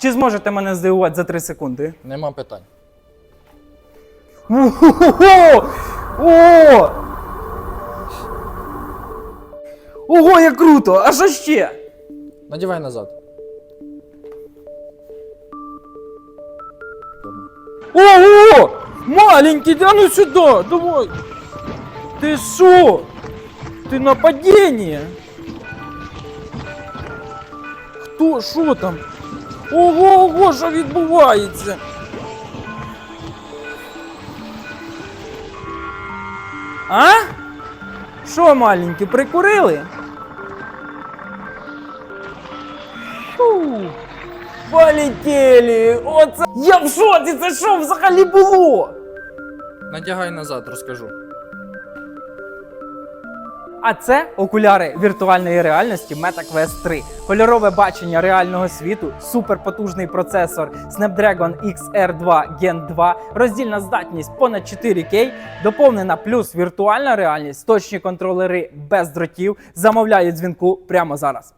Чи зможете мене здивувати за 3 секунди? Нема питань. О! Ого, як круто! А що ще? Надівай назад. Ого! Маленький, да ну сюда, давай! Ты шо? Ты нападение? Хто, що там? Ого, ого, що відбувається? А? Що, маленький, прикурили? Фу. Полетели! Оце. Я в шоці! Це що взагалі було? Надягай назад, розкажу. А це окуляри віртуальної реальності MetaQuest 3. Кольорове бачення реального світу, суперпотужний процесор Snapdragon XR2 Gen 2, роздільна здатність понад 4К, доповнена плюс віртуальна реальність, точні контролери без дротів. Замовляю дзвінку прямо зараз.